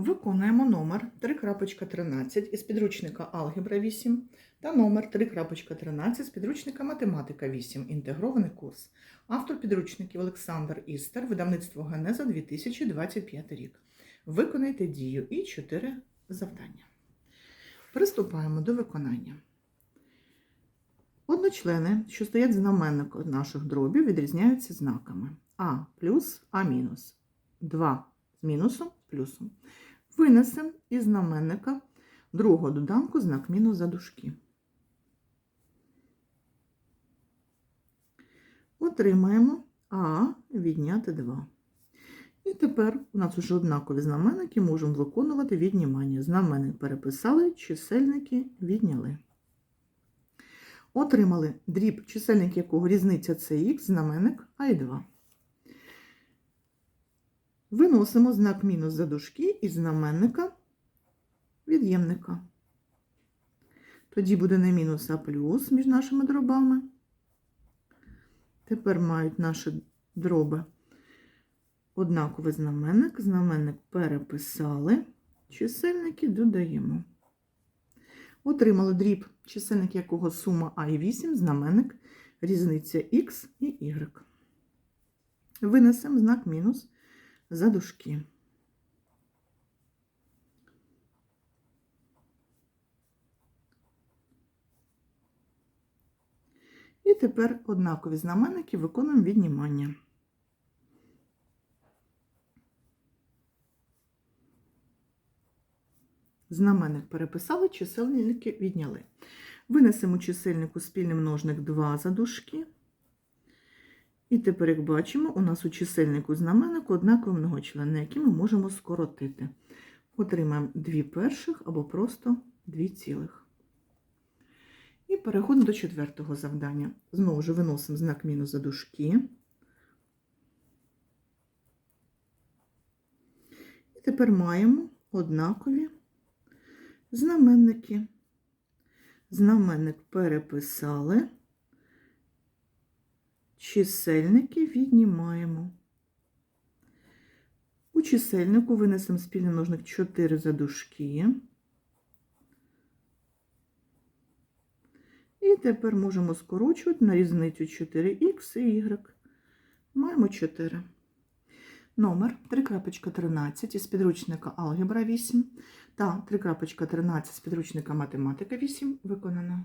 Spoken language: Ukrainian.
Виконуємо номер 3.13 із підручника Алгебра 8 та номер 3.13 з підручника Математика 8. Інтегрований курс. Автор підручників Олександр Істер, видавництво Генеза 2025 рік. Виконайте дію і 4 завдання. Приступаємо до виконання. Одночлени, що стоять знаменник наших дробів, відрізняються знаками А плюс А мінус. 2 з мінусом плюсом. Винесемо із знаменника другого доданку знак мінус за дужки. Отримаємо А відняти 2. І тепер у нас вже однакові знаменники, можемо виконувати віднімання. Знаменник переписали, чисельники відняли. Отримали дріб, чисельник якого різниця це х, знаменник а і 2. Виносимо знак мінус за дужки із знаменника від'ємника. Тоді буде не мінус, а плюс між нашими дробами. Тепер мають наші дроби однаковий знаменник. Знаменник переписали, чисельники додаємо. Отримали дріб, чисельник якого сума А і 8, знаменник різниця Х і Y. Винесемо знак мінус за дужки. І тепер однакові знаменники виконуємо віднімання. Знаменник переписали, чисельники відняли. Винесемо чисельнику спільний множник 2 за дужки. І тепер, як бачимо, у нас у чисельнику знаменнику однакові многочлени, які ми можемо скоротити. Отримаємо 2 перших або просто 2 цілих. І переходимо до четвертого завдання. Знову ж виносимо знак мінус за дужки. І тепер маємо однакові знаменники. Знаменник переписали. Чисельники віднімаємо. У чисельнику винесемо спільний множник 4 за дужки. І тепер можемо скорочувати на різницю 4х і y. Маємо 4. Номер 3.13 із підручника Алгебра 8 та 3.13 з підручника Математика 8 виконано.